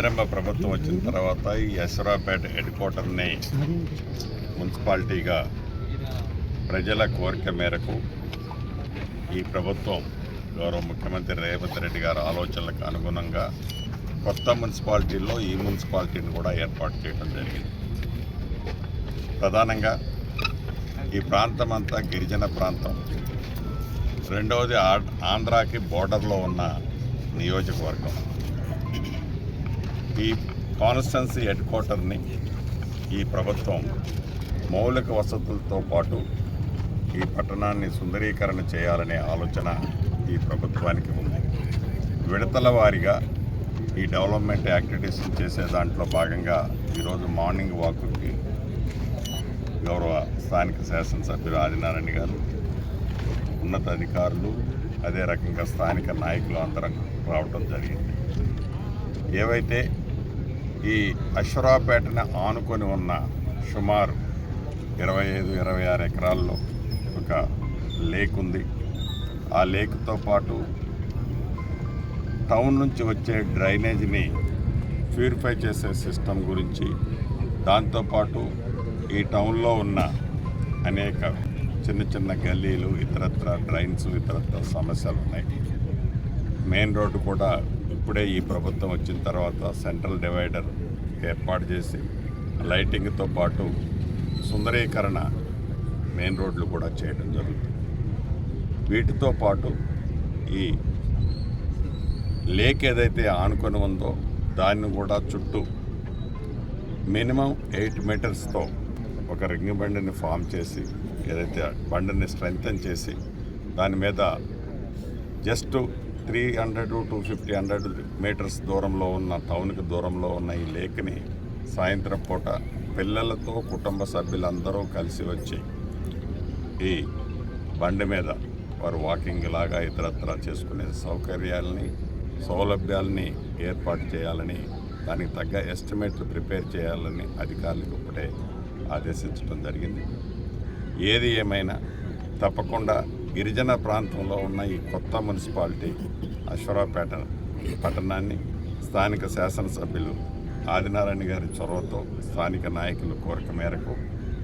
ఇందిరమ్మ ప్రభుత్వం వచ్చిన తర్వాత ఈ యశ్వరాపేట హెడ్ క్వార్టర్ని మున్సిపాలిటీగా ప్రజల కోరిక మేరకు ఈ ప్రభుత్వం గౌరవ ముఖ్యమంత్రి రేవంత్ రెడ్డి గారి ఆలోచనలకు అనుగుణంగా కొత్త మున్సిపాలిటీల్లో ఈ మున్సిపాలిటీని కూడా ఏర్పాటు చేయడం జరిగింది. ప్రధానంగా ఈ ప్రాంతం అంతా గిరిజన ప్రాంతం. రెండవది ఆంధ్రాకి బోర్డర్లో ఉన్న నియోజకవర్గం. ఈ కాన్స్టెన్సీ హెడ్ క్వార్టర్ని ఈ ప్రభుత్వం మౌలిక వసతులతో పాటు ఈ పట్టణాన్ని సుందరీకరణ చేయాలనే ఆలోచన ఈ ప్రభుత్వానికి ఉంది. విడతల వారీగా ఈ డెవలప్మెంట్ యాక్టివిటీస్ చేసే దాంట్లో భాగంగా ఈరోజు మార్నింగ్ వాక్కి గౌరవ స్థానిక శాసనసభ్యులు ఆదినారాయణ గారు ఉన్నతాధికారులు అదే రకంగా స్థానిక నాయకులు అందరం రావడం జరిగింది. ఏవైతే ఈ అశ్వరాపేటను ఆనుకొని ఉన్న సుమారు ఇరవై ఐదు ఇరవై ఆరు ఎకరాల్లో ఒక లేక్ ఉంది. ఆ లేక్తో పాటు టౌన్ నుంచి వచ్చే డ్రైనేజీని ప్యూరిఫై చేసే సిస్టమ్ గురించి దాంతోపాటు ఈ టౌన్లో ఉన్న అనేక చిన్న చిన్న గల్లీలు ఇతరత్ర డ్రైన్స్ ఇతరత్ర సమస్యలు ఉన్నాయి. మెయిన్ రోడ్డు కూడా ఇప్పుడే ఈ ప్రభుత్వం వచ్చిన తర్వాత సెంట్రల్ డివైడర్ ఏర్పాటు చేసి లైటింగ్తో పాటు సుందరీకరణ మెయిన్ రోడ్లు కూడా చేయడం జరుగుతుంది. వీటితో పాటు ఈ లేక్ ఏదైతే ఆనుకొని ఉందో దాన్ని కూడా చుట్టూ మినిమం ఎయిట్ మీటర్స్తో ఒక రింగ్ బండిని ఫామ్ చేసి ఏదైతే బండిని స్ట్రెంగ్తన్ చేసి దాని మీద just three hundred two fifty hundred meters దూరంలో ఉన్న టౌన్కి దూరంలో ఉన్న ఈ లేక్ని సాయంత్రం పూట పిల్లలతో కుటుంబ సభ్యులందరూ కలిసి వచ్చి ఈ బండి మీద వారు వాకింగ్ లాగా ఇతరత్ర చేసుకునే సౌకర్యాలని సౌలభ్యాలని ఏర్పాటు చేయాలని దానికి తగ్గ ఎస్టిమేట్లు ప్రిపేర్ చేయాలని అధికారులకు ఇప్పుడే ఆదేశించడం జరిగింది. ఏది ఏమైనా తప్పకుండా గిరిజన ప్రాంతంలో ఉన్న ఈ కొత్త మున్సిపాలిటీ అశ్వరాపేట పట్టణాన్ని స్థానిక శాసనసభ్యులు ఆదినారాయణ గారి చొరవతో స్థానిక నాయకులు కోరిక మేరకు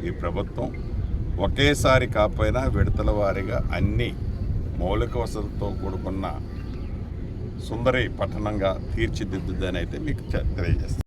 ఈ ప్రభుత్వం ఒకేసారి కాకపోయినా విడతల వారీగా అన్ని మౌలిక వసతులతో కూడుకున్న సుందరి పట్టణంగా తీర్చిదిద్దుదని అయితే మీకు తెలియజేస్తాను